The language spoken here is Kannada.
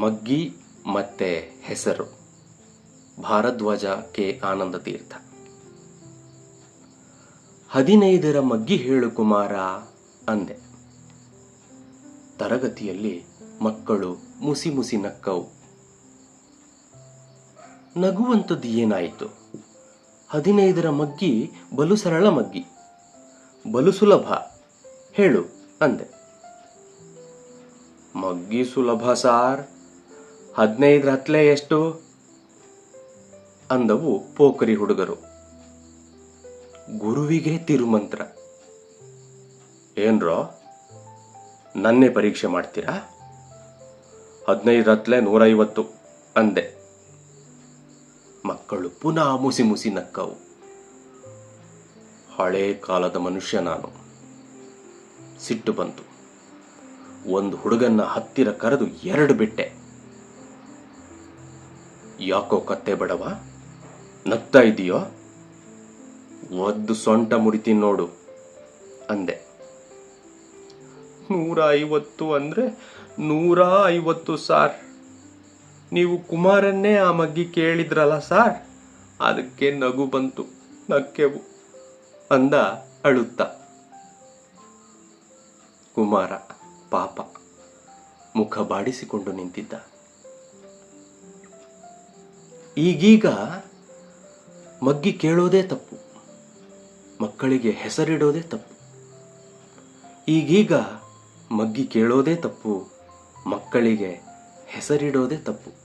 ಮಗ್ಗಿ ಮತ್ತೆ ಹೆಸರು. ಭಾರದ್ವಾಜ ಕೆ ಆನಂದ ತೀರ್ಥ. ಹದಿನೈದರ ಮಗ್ಗಿ ಹೇಳು ಕುಮಾರ ಅಂದೆ. ತರಗತಿಯಲ್ಲಿ ಮಕ್ಕಳು ಮುಸಿ ಮುಸಿ ನಕ್ಕವು. ನಗುವಂಥದ್ದು ಏನಾಯಿತು? ಹದಿನೈದರ ಮಗ್ಗಿ ಬಲು ಸರಳ ಮಗ್ಗಿ. ಬಲು ಸುಲಭ ಹೇಳು ಅಂದೆ. ಮಗ್ಗಿ ಸುಲಭ ಸಾರ್. ಹದಿನೈದರ ಹತ್ಲೆ ಎಷ್ಟು? ಅಂದವು ಪೋಖರಿ ಹುಡುಗರು. ಗುರುವಿಗೆ ತಿರುಮಂತ್ರ. ಏನ್ರೋ, ನನ್ನೇ ಪರೀಕ್ಷೆ ಮಾಡ್ತೀರಾ? ಹದಿನೈದರ ಹತ್ಲೆ ನೂರೈವತ್ತು, ಅಂದೆ. ಮಕ್ಕಳು ಪುನಃ ಮುಸಿ ಮುಸಿ ನಕ್ಕವು. ಹಳೇ ಕಾಲದ ಮನುಷ್ಯ ನಾನು. ಸಿಟ್ಟು ಬಂತು. ಒಂದು ಹುಡುಗನ್ನ ಹತ್ತಿರ ಕರೆದು ಎರಡು ಬಿಟ್ಟೆ. ಯಾಕೋ ಕತ್ತೆ ಬಡವ? ನಗ್ತಾ ಇದೀಯೋ? ಒದ್ದು ಸೊಂಟ ಮುರಿತೀನಿ ನೋಡು, ಅಂದೆ. ನೂರ ಐವತ್ತು ಅಂದ್ರೆ ನೂರ ಐವತ್ತು ಸಾರ್. ನೀವು ಕುಮಾರನ್ನೇ ಆ ಮಗ್ಗಿ ಕೇಳಿದ್ರಲ್ಲ ಸಾರ್? ಅದಕ್ಕೆ ನಗು ಬಂತು, ನಕ್ಕೆವು, ಅಂದ ಅಳುತ್ತ. ಕುಮಾರ ಪಾಪ, ಮುಖ ಬಾಡಿಸಿಕೊಂಡು ನಿಂತಿದ್ದ. ಈಗೀಗ ಮಗ್ಗಿ ಕೇಳೋದೇ ತಪ್ಪು ಮಕ್ಕಳಿಗೆ ಹೆಸರಿಡೋದೇ ತಪ್ಪು ಈಗೀಗ ಮಗ್ಗಿ ಕೇಳೋದೇ ತಪ್ಪು ಮಕ್ಕಳಿಗೆ ಹೆಸರಿಡೋದೇ ತಪ್ಪು.